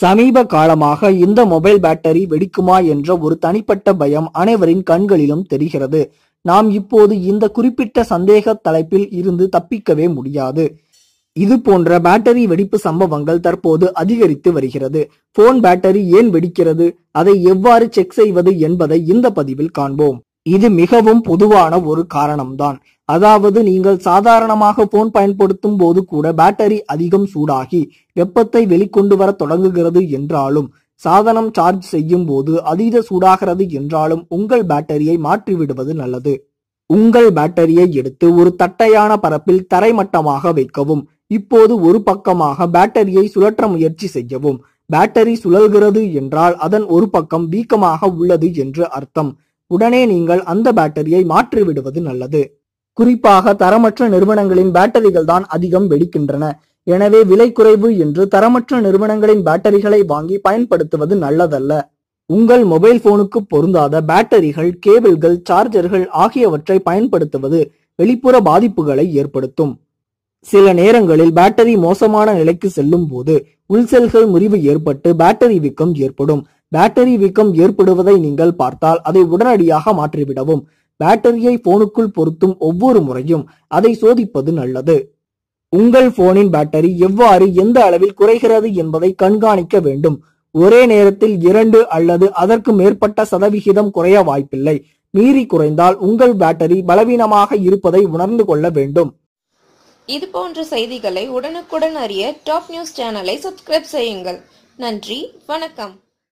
சமீப காலமாக இந்த மொபைல் பேட்டரி வெடிக்குமா என்ற ஒரு தனிப்பட்ட பயம் அனைவரின் கண்களிலும் தெரிகிறது. நாம் இப்போது இந்த குறிப்பிட்ட சந்தேக தலைப்பில் இருந்து தப்பிக்கவே முடியாது. இது போன்ற பேட்டரி வெடிப்பு சம்பவங்கள் தற்போது அதிகரித்து வருகிறது. போன் பேட்டரி ஏன் வெடிக்கிறது? அதை எவ்வாறு செக் செய்வது என்பதை இந்த பதிவில் காண்போம். இது மிகவும் பொதுவான ஒரு காரணம்தான். அதாவது நீங்கள் சாதாரணமாக போன் பயன்படுத்தும் போது கூட பேட்டரி அதிகம் சூடாகி வெப்பத்தை வெளிக்கொண்டு வர தொடங்குகிறது என்றாலும் சாதனம் சார்ஜ் செய்யும் போது அதீத சூடாகிறது என்றாலும் உங்கள் பேட்டரியை மாற்றிவிடுவது நல்லது. உங்கள் பேட்டரியை எடுத்து ஒரு தட்டையான பரப்பில் தரைமட்டமாக வைக்கவும். இப்போது ஒரு பக்கமாக பேட்டரியை சுழற்ற முயற்சி செய்யவும். பேட்டரி சுழல்கிறது என்றால் அதன் ஒரு பக்கம் வீக்கமாக உள்ளது என்று அர்த்தம். உடனே நீங்கள் அந்த பேட்டரியை மாற்றி விடுவது நல்லது. குறிப்பாக தரமற்ற நிறுவனங்களின் பேட்டரிகள் தான் அதிகம் வெடிக்கின்றன. எனவே விலை குறைவு என்று தரமற்ற நிறுவனங்களின் பேட்டரிகளை வாங்கி பயன்படுத்துவது நல்லதல்ல. உங்கள் மொபைல் போனுக்கு பொருந்தாத பேட்டரிகள் கேபிள்கள் சார்ஜர்கள் ஆகியவற்றை பயன்படுத்துவது வெளிப்புற பாதிப்புகளை ஏற்படுத்தும். சில நேரங்களில் பேட்டரி மோசமான நிலைக்கு செல்லும் போது உள்செல்கள் முறிவு ஏற்பட்டு பேட்டரி வீக்கம் ஏற்படும். பேட்டரி வீக்கம் ஏற்படுவதை நீங்கள் பார்த்தால் அதை உடனடியாக மாற்றிவிடவும். பேட்டரியை போனுக்குள் பொருத்தும் ஒவ்வொரு முறையும் அதை சோதிப்பது நல்லது. உங்கள் போனின் பேட்டரி எவ்வாறு எந்த அளவில் குறைகிறது என்பதை கண்காணிக்க வேண்டும். ஒரே நேரத்தில் இரண்டு அல்லது அதற்கு மேற்பட்ட சதவிகிதம் குறைய வாய்ப்பில்லை. மீறி குறைந்தால் உங்கள் பேட்டரி பலவீனமாக இருப்பதை உணர்ந்து கொள்ள வேண்டும். இது போன்ற செய்திகளை உடனுக்குடன் அறிய டாப் நியூஸ் சேனலை சப்ஸ்கிரைப் செய்யுங்கள். நன்றி வணக்கம்.